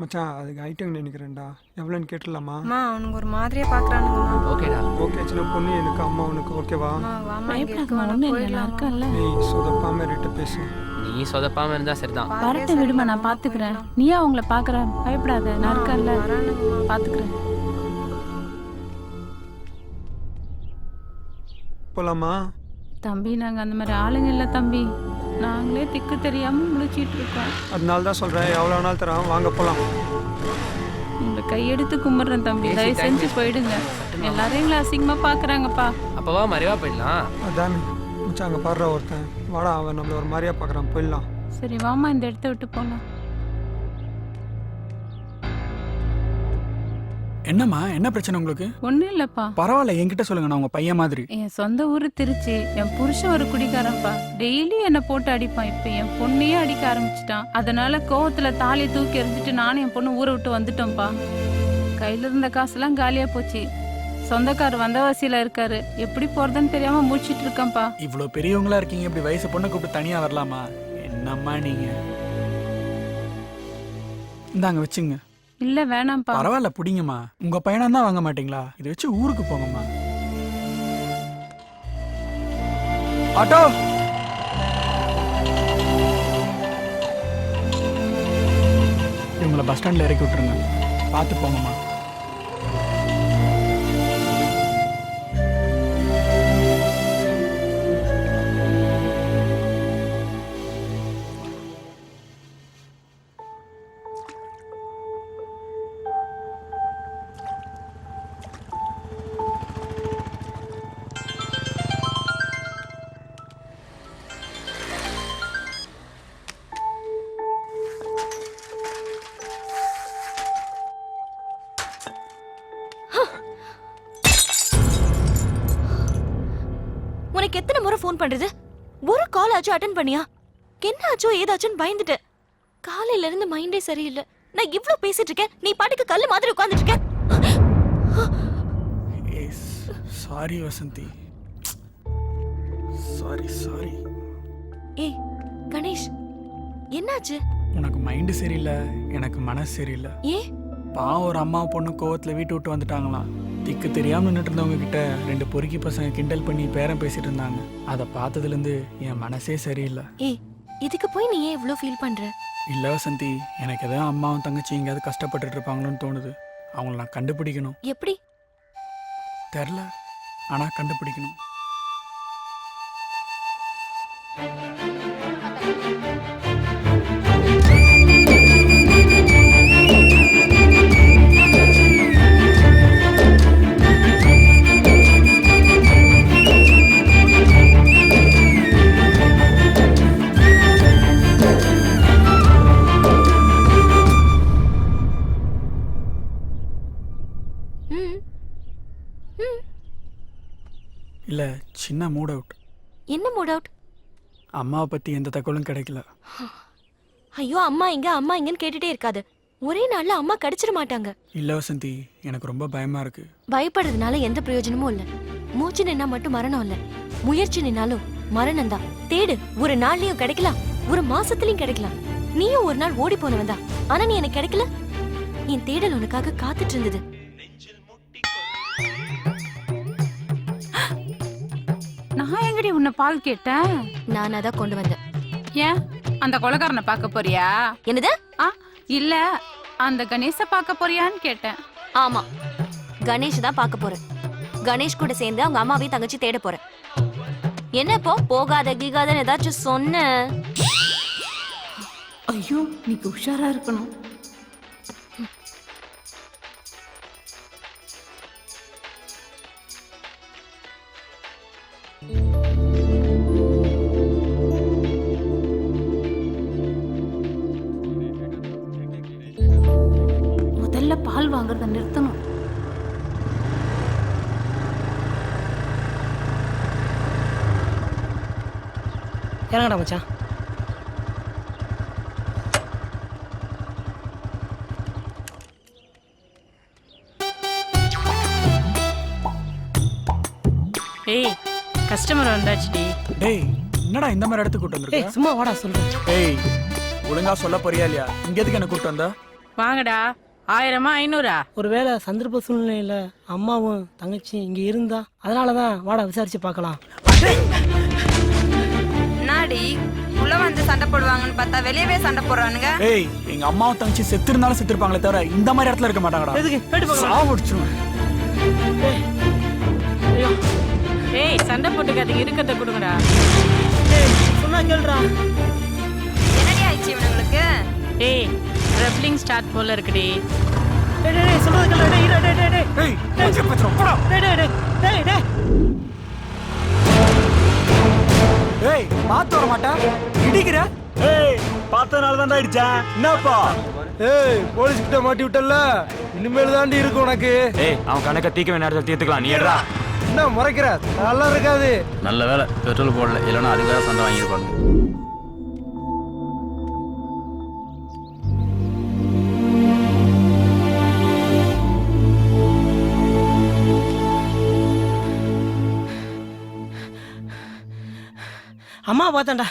மச்சான் அதுக்கு ஐட்டம் நினைக்கிறேன்டா. எவ்வளோன்னு கேட்டுடலாமா? அம்மா அவனுக்கு ஒரு மாதிரியா பாக்குறானுங்கம்மா. ஓகேடா. ஓகே சின்ன பொண்ணு எனக்கு அம்மா உனக்கு ஓகேவா இருக்கல்ல நீ சொதப்பாம ரெட்ட பேசு. நீ சொதப்பாம இருந்தா சரிதான். வரட்டும் விடுமா நான் பாத்துக்கிறேன். நீயா அவங்கள பாக்குற? பயப்படாத நான் வரானுங்கம்மா. பாத்துக்கிறேன். போலாமா? தம்பி நாங்க அந்த மாதிரி ஆளுங்க இல்ல தம்பி. நாங்களே திக்கு தெரியாம முழிச்சிட்டு இருக்கோம். அதனால தான் சொல்கிறேன் எவ்வளோ நாள் தரான் வாங்க போகலாம் உங்களை கையெடுத்து கும்பிடுறேன் தம்பி. தயவு செஞ்சு போயிடுங்க. எல்லாரும் எங்களை அசிங்கமா பாக்குறாங்கப்பா. அப்பவா மறைவா போயிடலாம். அதான் மச்சான் அங்கே பாடுற ஒருத்தன். வாடா அவன் நம்மள ஒரு மாதிரியா பார்க்குறான் போயிடலாம். சரி வாமா இந்த இடத்த விட்டு போலாம். என்னம்மா என்ன பிரச்சனை உங்களுக்கு? ஒண்ணும் இல்லப்பா. பரவாயில்ல என்கிட்ட சொல்லுங்க நான் உங்க பையன் மாதிரி. என் சொந்த ஊரு திருச்சி. என் புருஷன் ஒரு குடிக்காரன்ப்பா டெய்லி என்னை போட்டு அடிப்பான். இப்ப என் பொண்ணையே அடிக்க ஆரம்பிச்சிட்டான். அதனால கோவத்துல தாலியை தூக்கி எறிஞ்சிட்டு நானும் என் பொண்ணு ஊரை விட்டு வந்துட்டோம்ப்பா. கையில இருந்த காசெல்லாம் காலியா போச்சு. சொந்தக்கார் வந்தவாசியில இருக்காரு. எப்படி போறதுன்னு தெரியாம முடிச்சிட்டு இருக்கேன்ப்பா. இவ்வளவு பெரியவங்களா இருக்கீங்க. இப்படி வயசு பொண்ணை கூப்பிட்டு தனியா வரலாமா? என்னம்மா நீங்க? இந்தாங்க வச்சுங்க. இல்ல வேணாம்ப்பா. பரவாயில்ல புடிங்கம்மா. உங்க பையனா தான் வாங்க மாட்டீங்களா? இதை வச்சு ஊருக்கு போங்கம்மா. ஆட்டோ! இவங்களை பஸ் ஸ்டாண்ட்ல இறக்கி விட்டுருங்க. பார்த்து போங்கம்மா. உனக்கு எத்தனை முறை ஃபோன் பண்றது? ஒரு கால் ஆச்சும் அட்டன் பண்ணியா? என்ன ஆச்சோ ஏதாச்சுன்னு பயந்துட்டேன். காலையில இருந்து மைண்டே சரியில்லை. நான் இவ்ளோ பேசிட்டு இருக்கேன். நீ பாட்டுக்கு கல்லு மாதிரி உட்கார்ந்துட்டு இருக்க சாரி வசந்தி. சாரி சாரி ஏய் கணேஷ் என்னாச்சு? உனக்கு மைண்டு சரியில்லை எனக்கு மனசு சரியில்லை. ஏ பாவம் ஒரு அம்மா பொண்ணு கோவத்துல வீட்டு விட்டு வந்துட்டாங்களாம். திக்கு தெரியாம நின்றுட்டு இருந்தவங்க கிட்ட ரெண்டு பொறுக்கி பசங்க கிண்டல் பண்ணி பேரம் பேசிட்டு இருந்தாங்க. அதை பார்த்ததுல இருந்து என் மனசே சரியில்லை. ஏய் இதுக்கு போய் நீ ஏன் இவ்ளோ ஃபீல் பண்ற? இல்ல வசந்தி எனக்கு எதாவது அம்மாவும் தங்கச்சி எங்கேயாவது கஷ்டப்பட்டுட்டு இருப்பாங்களோன்னு தோணுது. அவங்கள நான் கண்டுபிடிக்கணும். எப்படி? தெரில. ஆனா கண்டுபிடிக்கணும். சின்ன மூட் அவுட் என்ன மூட் அவுட் அம்மாவை பத்தி எந்த தகவலும் கிடைக்கல. ஐயோ அம்மா எங்க அம்மா எங்கன்னு கேட்டுட்டே இருக்காது. ஒரே நாள்ல அம்மா கிடைச்சிட மாட்டாங்க. இல்ல வசந்தி எனக்கு ரொம்ப பயமா இருக்கு. பயப்படுறதுனால எந்த பிரயோஜனமும் இல்ல. மூச்சு நின்னா மட்டும் மரணம் இல்ல. முயற்சி நின்னாலும் மரணம் தான். தேடு ஒரு நாள்லயும் கிடைக்கலாம். ஒரு மாசத்துலயும் கிடைக்கலாம். நீயும் ஒரு நாள் ஓடி போனவன் தான். ஆனா நீ எனக்கு கிடைக்கல. என் தேடல் உனக்காக காத்துட்டு இருந்தது. உன்னை பால் கேட்டேன். நான் அதான் கொண்டு வந்தேன். ஏன்? அந்த கொலகாரனை பார்க்க போறியா? என்னது? ஆ இல்ல அந்த கணேச பார்க்க போறியான்னு கேட்டேன். ஆமா. கணேஷ் தான் பார்க்க போறேன். கணேஷ் கூட சேர்ந்து அவங்க அம்மாவையும் தங்கச்சி தேட போறேன். என்ன இப்போ? போகாத கீகாதன்னு ஏதாச்சும் சொன்ன ஐயோ நீக்கு உஷாரா இருக்கணும். பால் வாங்குறத நிறுத்தணும். இறங்கடா மச்சான். ஏய் கஸ்டமர் வந்தாச்சுடி. டேய் என்னடா இந்த மாதிரி இடத்துக்கு கூட்டு வந்திருக்க? சும்மா வாடா சொல்றேன். ஏய் ஒழுங்கா சொல்ல போறியா இல்லையா? இங்க எதுக்கு என்ன கூட்டு வந்தா? வாங்கடா. ஆயிரமா ஐநூறா? ஒருவேளை சந்தர்ப்ப சூழ்நிலையில அம்மாவும் தங்கச்சியும் இங்க இருந்தா அதனாலதான் வாடா விசாரிச்சு பார்க்கலாம். என்னாடி? உள்ள வந்து சண்டை போடுவாங்கன்னு பார்த்தா வெளியவே சண்டை போடுறானுங்க. ஏய் எங்க அம்மாவும் தங்கச்சி செத்து இருந்தாலும் செத்து இருப்பாங்களே தவிர இந்த மாதிரி இடத்துல இருக்க மாட்டாங்கடா. எதுக்கு? போயிட்டு பார்க்கலாம் சாவடிச்சிருவேன். ஐயோ. ஏய் சண்டை போட்டுக்காதீங்க இருக்கிறத கொடுங்கடா. ஏய், சொன்னா கேளுடா. என்னடி ஆயிடுச்சு இவனுங்களுக்கு? ஏய் ரெப்ளிங் ஸ்டார்ட் போல இருக்குடி. டேய் டேய், டேய் கேளுடா டேய் டேய் டேய் டேய். ஏய் மூஞ்சி பத்திரம் போடா. டேய் டேய் டேய் டேய் டேய். ஏய் பார்த்து வர மாட்டேன். இடிக்கிற? ஏய் பார்த்தனால தான்டா அடிச்சேன் என்னப்பா? ஏய் போலீஸ் கிட்ட மாட்டி விட்டல இனிமேல் தாண்டி இருக்கு உனக்கு. ஏய் அவன் கணக்க தீக்க நேரத்தில் தீர்த்துக்கலாம். நீ எடுறா என்ன முறைக்கிற? நல்லா இருக்காது. நல்ல வேலை. பெட்ரோல் போடல. இல்லைன்னா அதுக்காக சண்டை வாங்கியிருப்பாங்க. அம்மா பார்த்தேன்டா.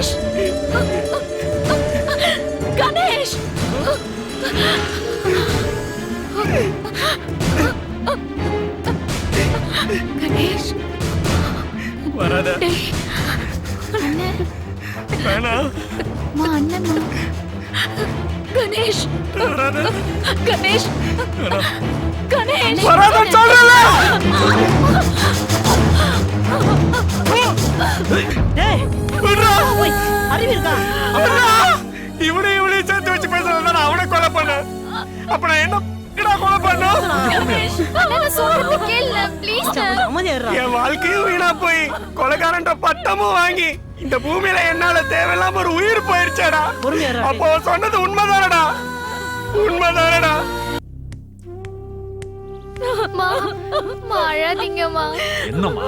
கணேஷ் கணேஷ் கணேஷ் வராத. அண்ணன் மா அண்ணன் கணேஷ் கணேஷ் கணேஷ் வராதன்னு சொல்றல அறிவு இருக்கா? இவனை இவனையும் சேர்த்து வச்சு பேசுறதுனால அவனை கொலை பண்ண. அப்ப நான் என்ன கொலை என் வாழ்க்கையும் வீணா போய். கொலைகாரன்ற பட்டமும் வாங்கி இந்த பூமியில என்னால தேவையில்லாம ஒரு உயிர் போயிருச்சேடா. அப்போ சொன்னது உண்மைதானடா? உண்மைதானடா? மா மா அழாதீங்கம்மா. என்னம்மா?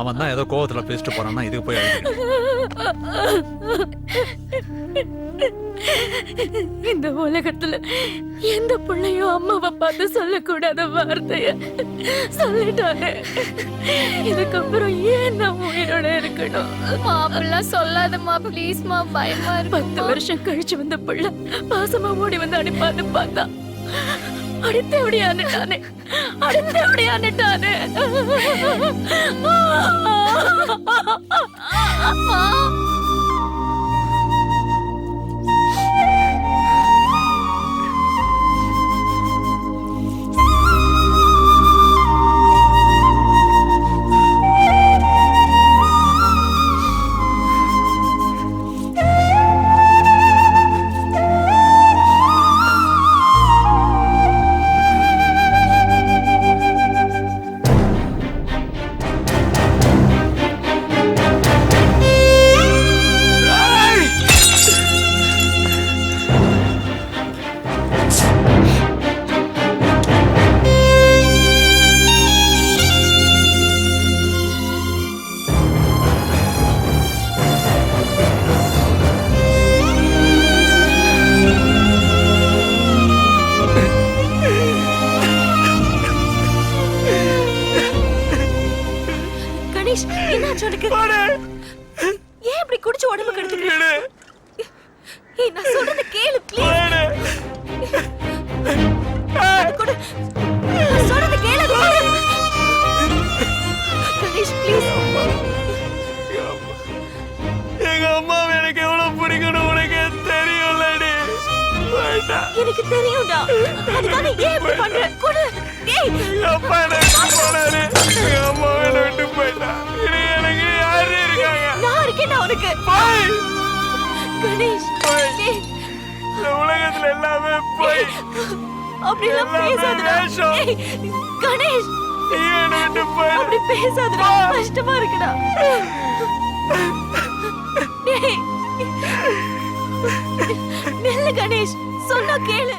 அவன் தான் ஏதோ கோவத்துல பேசிட்டு போறான்னா இதுக்கு போய் அழுகிறேன். இந்த உலகத்துல எந்த பிள்ளையும் அம்மாவை பார்த்து சொல்லக்கூடாத வார்த்தைய சொல்லிட்டானே இதுக்கப்புறம் ஏன் நான் உயிரோட இருக்கணும்? அப்படிலாம் சொல்லாதம்மா. ப்ளீஸ்மா பயமா பத்து வருஷம் கழிச்சு வந்த பிள்ளை பாசமா ஓடி வந்து அடிப்பான்னு பார்த்தா அடுத்து எப்படியான்னுட்டானே அடுத்து எப்படியான்னுட்டானே ஆ. எனக்கு தெரியும்டா அதுக்காக ஏன் இப்படி பண்ற? கொடு. ஏய். அப்பா விட்டு போனாரு. எங்க அம்மா என்ன விட்டு போயிட்டா. இனி எனக்கு யாரு இருக்காங்க? நான் இருக்கேன்டா உனக்கு. கணேஷ். ஏய். இந்த உலகத்துல எல்லாமே போய். அப்படிலாம் பேசாதடா. கணேஷ். நீ என்ன விட்டு போய் அப்படி பேசாதடா. கஷ்டமா இருக்குடா. டேய் நில்லு கணேஷ். சொன்னா கேளு.